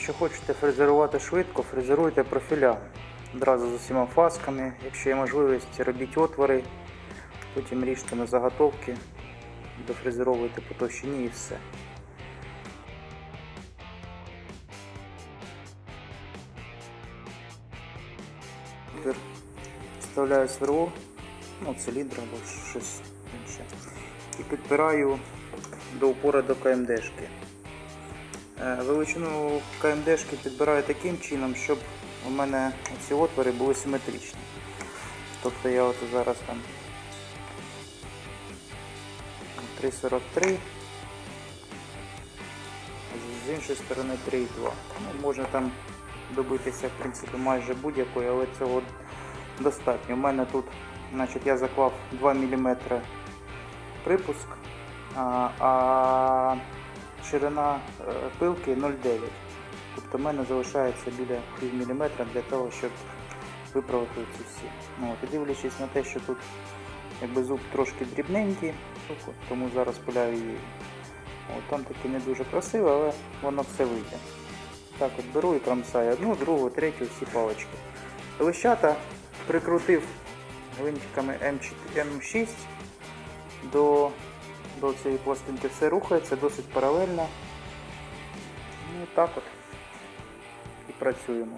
Якщо хочете фрезерувати швидко, фрезеруйте профіля одразу з усіма фасками. Якщо є можливість, робіть отвори, потім ріжте на заготовки, дофрезеровуйте по товщині і все. Тепер вставляю сверло, ну, циліндр або щось інше. І підпираю до упора до КМДшки. Е, Величину КМДшки підбираю таким чином, щоб у мене ці отвори були симетричні. Тобто я от зараз там 3,43, з іншої сторони 3,2. Ну, можна там добитися в принципі майже будь-якої, але цього достатньо. У мене тут значить, я заклав 2 мм припуск, а, а ширина е, пилки 0,9. Тобто в мене залишається біля пів міліметра для того, щоб виправити ці всі. Ну, от, дивлячись на те, що тут якби зуб трошки дрібненький, тому зараз пиляю її. От, там таки не дуже красиво, але воно все вийде. Так от беру і кромсаю одну, другу, третю, всі палички. Лищата прикрутив гвинтиками М6 до, до цієї пластинки. Все рухається досить паралельно. Ну і так от і працюємо.